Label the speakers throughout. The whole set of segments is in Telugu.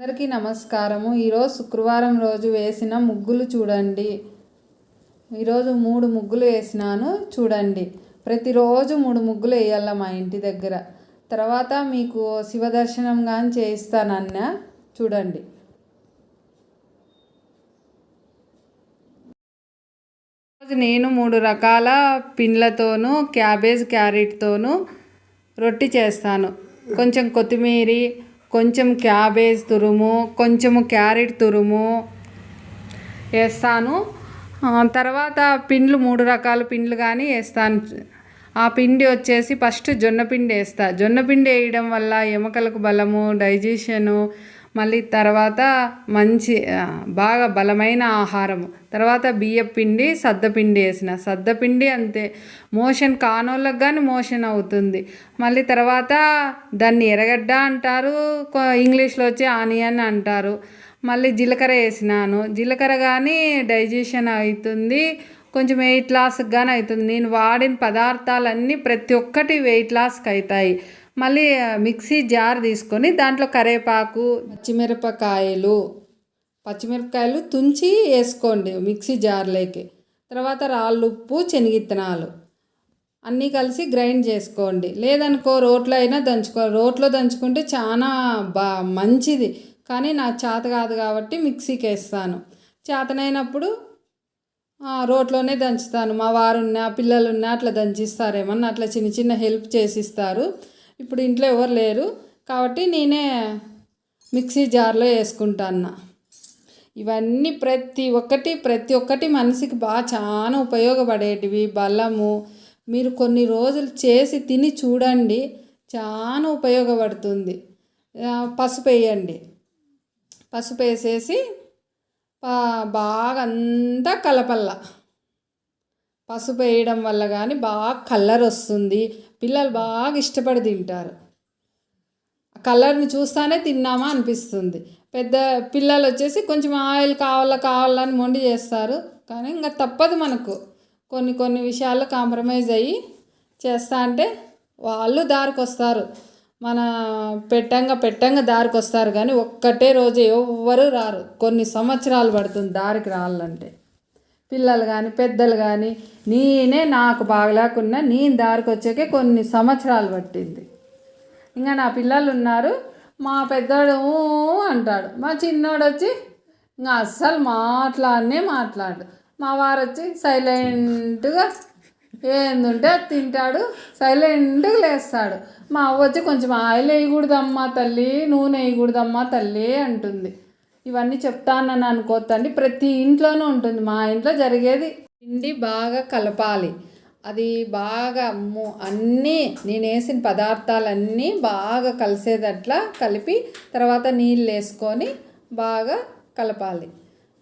Speaker 1: అందరికీ నమస్కారము. ఈరోజు శుక్రవారం రోజు వేసిన ముగ్గులు చూడండి. ఈరోజు మూడు ముగ్గులు వేసినాను చూడండి. ప్రతిరోజు మూడు ముగ్గులు వేయాల మా ఇంటి దగ్గర. తర్వాత మీకు శివ దర్శనం కానీ చేయిస్తానన్న చూడండి. రోజు నేను మూడు రకాల పిండ్లతోనూ క్యాబేజ్ క్యారెట్తోనూ రొట్టి చేస్తాను. కొంచెం కొత్తిమీర కొంచెం క్యాబేజ్ తురుము కొంచెము క్యారెట్ తురుము వేస్తాను. తర్వాత పిండ్లు మూడు రకాల పిండ్లు కానీ వేస్తాను. ఆ పిండి వచ్చేసి ఫస్ట్ జొన్న పిండి వేస్తా. జొన్న పిండి వేయడం వల్ల ఎముకలకు బలము డైజెషను మళ్ళీ తర్వాత మంచి బాగా బలమైన ఆహారము. తర్వాత బియ్యపిండి సద్దపిండి వేసిన. సద్దపిండి అంతే. మోషన్ కానోళ్ళకి కానీ మోషన్ అవుతుంది. మళ్ళీ తర్వాత దాన్ని ఎర్రగడ్డ అంటారు ఇంగ్లీష్లో వచ్చి ఆనియన్ అంటారు. మళ్ళీ జీలకర్ర వేసినాను. జీలకర్ర కానీ డైజెషన్ అవుతుంది. కొంచెం వెయిట్ లాస్కి కానీ అవుతుంది. నేను వాడిన పదార్థాలన్నీ ప్రతి ఒక్కటి వెయిట్ లాస్కి అవుతాయి. మళ్ళీ మిక్సీ జార్ తీసుకొని దాంట్లో కరేపాకు పచ్చిమిరపకాయలు పచ్చిమిరపకాయలు తుంచి వేసుకోండి మిక్సీ జార్లోకి తర్వాత రాళ్ళు ఉప్పు శనగిత్తనాలు అన్నీ కలిసి గ్రైండ్ చేసుకోండి. లేదనుకో రోట్లో అయినా దంచుకో రోట్లో దంచుకుంటే చాలా బా మంచిది. కానీ నాకు చేత కాదు కాబట్టి మిక్సీకి వేస్తాను. చేతనైనప్పుడు రోట్లోనే దంచుతాను. మా వారున్నా పిల్లలున్నా అట్లా దంచిస్తారేమన్నా అట్లా చిన్న చిన్న హెల్ప్ చేసిస్తారు. ఇప్పుడు ఇంట్లో ఎవరు లేరు. కాబట్టి నేనే మిక్సీ జార్లో వేసుకుంటాను ఇవన్నీ ప్రతి ఒక్కటి ప్రతి ఒక్కటి మనిషికి బాగా చాలా ఉపయోగపడేటివి. బలము. మీరు కొన్ని రోజులు చేసి తిని చూడండి. చాలా ఉపయోగపడుతుంది. పసుపు వేయండి. పసుపు వేసేసి బాగా అంతా కలపల్ల. పసుపు వేయడం వల్ల కానీ బాగా కలర్ వస్తుంది. పిల్లలు బాగా ఇష్టపడి తింటారు. కలర్ని చూస్తానే తిన్నామా అనిపిస్తుంది. పెద్ద పిల్లలు వచ్చేసి కొంచెం ఆయిల్ కావాలా కావాలని మొండి చేస్తారు. కానీ ఇంకా తప్పదు మనకు. కొన్ని కొన్ని విషయాల్లో కాంప్రమైజ్ అయ్యి చేస్తా అంటే వాళ్ళు దారికి వస్తారు మన పెట్టంగా పెట్టంగా దారికి వస్తారు కానీ ఒక్కటే రోజు ఎవ్వరు రారు. కొన్ని సంవత్సరాలు పడుతుంది దారికి రాళ్ళంటే. పిల్లలు కానీ పెద్దలు కానీ నేనే నాకు బాగలేకున్నా నేను దారికి వచ్చాకే కొన్ని సంవత్సరాలు పట్టింది. ఇంకా నా పిల్లలు ఉన్నారు మా పెద్దోడు అంటాడు. మా చిన్నోడు వచ్చి ఇంకా అస్సలు మాట్లాడనే మాట్లాడు మా వారు వచ్చి సైలెంట్గా ఏందుంటే అది తింటాడు సైలెంట్గా లేస్తాడు. మా అవ్వ వచ్చి కొంచెం ఆయిల్ వేయకూడదమ్మా తల్లి నూనె వేయకూడదమ్మా తల్లి అంటుంది. ఇవన్నీ చెప్తానని అనుకోతండి ప్రతి ఇంట్లోనూ ఉంటుంది. మా ఇంట్లో జరిగేది పిండి బాగా కలపాలి. అది బాగా అన్నీ నేను వేసిన పదార్థాలన్నీ బాగా కలిసేటట్లా కలిపి తర్వాత నీళ్ళు వేసుకొని బాగా కలపాలి.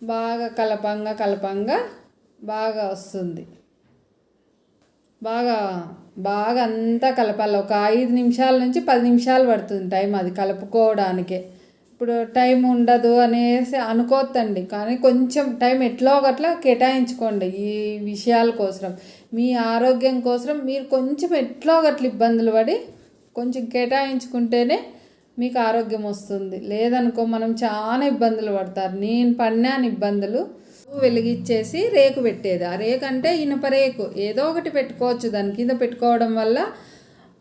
Speaker 1: బాగా కలపంగా కలపంగా బాగా వస్తుంది. బాగా బాగా అంతా కలపాలి. ఒక ఐదు నిమిషాల నుంచి పది నిమిషాలు పడుతుంది టైం అది కలుపుకోవడానికే. ఇప్పుడు టైం ఉండదు అనేసి అనుకోవద్దండి కానీ కొంచెం టైం ఎట్లో ఒకట్లా కేటాయించుకోండి ఈ విషయాల కోసం మీ ఆరోగ్యం కోసం మీరు కొంచెం ఎట్లో ఒకట్ల ఇబ్బందులు పడి కొంచెం కేటాయించుకుంటేనే మీకు ఆరోగ్యం వస్తుంది. లేదనుకో మనం చాలా ఇబ్బందులు పడతారు. నేను పడినాను ఇబ్బందులు వెలిగించేసి రేకు పెట్టేది. ఆ రేకు అంటే ఇనుప రేకు. ఏదో ఒకటి పెట్టుకోవచ్చు. దాని కింద పెట్టుకోవడం వల్ల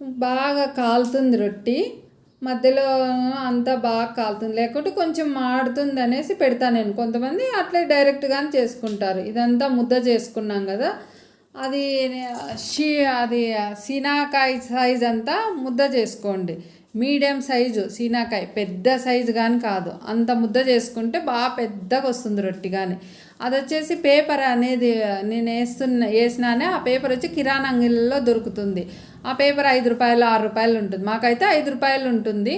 Speaker 1: బాగా కాలుతుంది రొట్టి. మధ్యలో అంతా బాగా కాలుతుంది. లేకుంటే కొంచెం మాడుతుంది అనేసి పెడతాను నేను. కొంతమంది అట్లే డైరెక్ట్గానే చేసుకుంటారు. ఇదంతా ముద్ద చేసుకున్నాం కదా. అది షీ అది సీనాకాయ సైజ్ అంతా ముద్ద చేసుకోండి. మీడియం సైజు సీనాకాయ. పెద్ద సైజు కానీ కాదు. అంత ముద్ద చేసుకుంటే బాగా పెద్దగా వస్తుంది రొట్టి కానీ అది వచ్చేసి పేపర్ అనేది నేను వేస్తున్న వేసినానే ఆ పేపర్ వచ్చి కిరాణా అంగిల్లో దొరుకుతుంది. ఆ పేపర్ ఐదు రూపాయలు ఆరు రూపాయలు ఉంటుంది. మాకైతే ఐదు రూపాయలు ఉంటుంది.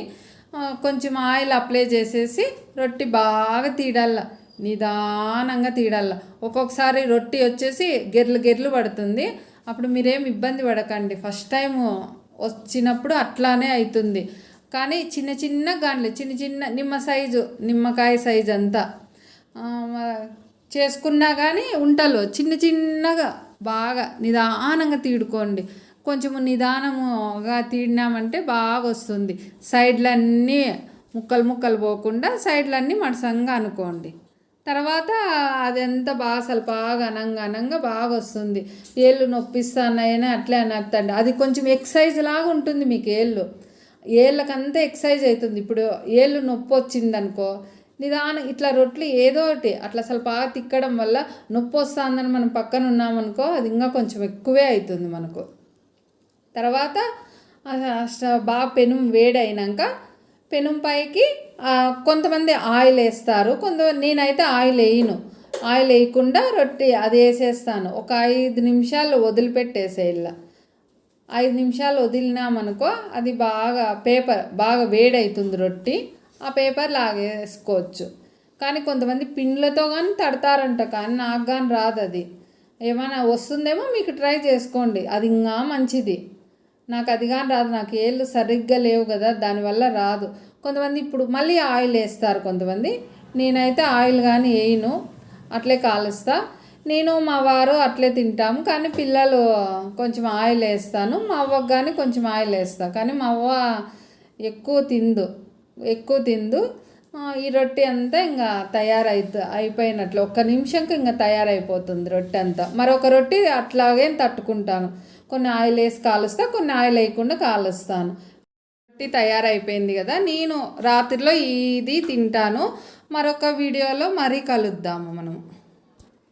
Speaker 1: కొంచెం ఆయిల్ అప్లై చేసేసి రొట్టి బాగా తీడల్లా నిదానంగా తీడల్లా ఒక్కొక్కసారి రొట్టి వచ్చేసి గెర్లు గెర్లు పడుతుంది. అప్పుడు మీరేం ఇబ్బంది పడకండి. ఫస్ట్ టైం వచ్చినప్పుడు అట్లానే అవుతుంది కానీ చిన్న చిన్న గాండ్లు చిన్న చిన్న నిమ్మ సైజు నిమ్మకాయ సైజు అంతా. చేసుకున్నా కానీ ఉంటలు చిన్న చిన్నగా బాగా నిదానంగా తీడుకోండి. కొంచెము నిదానముగా తీడినామంటే బాగా వస్తుంది సైడ్లన్నీ ముక్కలు ముక్కలు పోకుండా సైడ్లన్నీ మడసంగా అనుకోండి. తర్వాత అదంతా బాగా అసలు బాగా అనంగా అనంగా బాగా వస్తుంది ఏళ్ళు నొప్పిస్తానైనా అట్లే అనద్దండి. అది కొంచెం ఎక్సైజ్ లాగా ఉంటుంది మీకు ఏళ్ళు. ఏళ్ళకంతా ఎక్సైజ్ అవుతుంది ఇప్పుడు ఏళ్ళు నొప్పి వచ్చిందనుకో నిదానం ఇట్లా రొట్లు ఏదో ఒకటి అట్లా అసలు బాగా తిక్కడం వల్ల నొప్పి వస్తుందని మనం పక్కన ఉన్నామనుకో అది ఇంకా కొంచెం ఎక్కువే అవుతుంది మనకు. తర్వాత బాగా పెనుం వేడైనాక పెనుం పైకి కొంతమంది ఆయిల్ వేస్తారు. కొంత నేనైతే ఆయిల్ వేయను. ఆయిల్ వేయకుండా రొట్టె అది వేసేస్తాను. ఒక ఐదు నిమిషాలు వదిలిపెట్టేసేయాల ఐదు నిమిషాలు వదిలినామనుకో అది బాగా పేపర్ బాగా వేడవుతుంది రొట్టి. ఆ పేపర్ లాగేసుకోవచ్చు. కానీ కొంతమంది పిండ్లతో కానీ తడతారంట. కానీ నాకు కానీ రాదు అది. ఏమైనా వస్తుందేమో మీకు ట్రై చేసుకోండి. అది ఇంకా మంచిది. నాకు అది కానీ రాదు. నాకు ఏళ్ళు సరిగ్గా లేవు కదా. దానివల్ల రాదు. కొంతమంది ఇప్పుడు మళ్ళీ ఆయిల్ వేస్తారు కొంతమంది. నేనైతే ఆయిల్ కానీ వేయను. అట్లే కాలుస్తా. నేను మా వారు అట్లే తింటాము. కానీ పిల్లలు కొంచెం ఆయిల్ వేస్తాను. మా అవ్వకు కానీ కొంచెం ఆయిల్ వేస్తాను కానీ మా అవ్వ ఎక్కువ తిందు. ఎక్కువ తిందు. ఈ రొట్టె అంతా ఇంకా తయారైతు అయిపోయినట్లు. ఒక్క నిమిషంకి ఇంకా తయారైపోతుంది రొట్టె అంతా. మరొక రొట్టె అట్లాగే తట్టుకుంటాను. కొన్ని ఆయిల్ వేసి కాలుస్తా కొన్ని ఆయిల్ వేయకుండా కాలుస్తాను. రొట్టి తయారైపోయింది కదా నేను రాత్రిలో ఇది తింటాను. మరొక వీడియోలో మరీ కలుద్దాము మనము.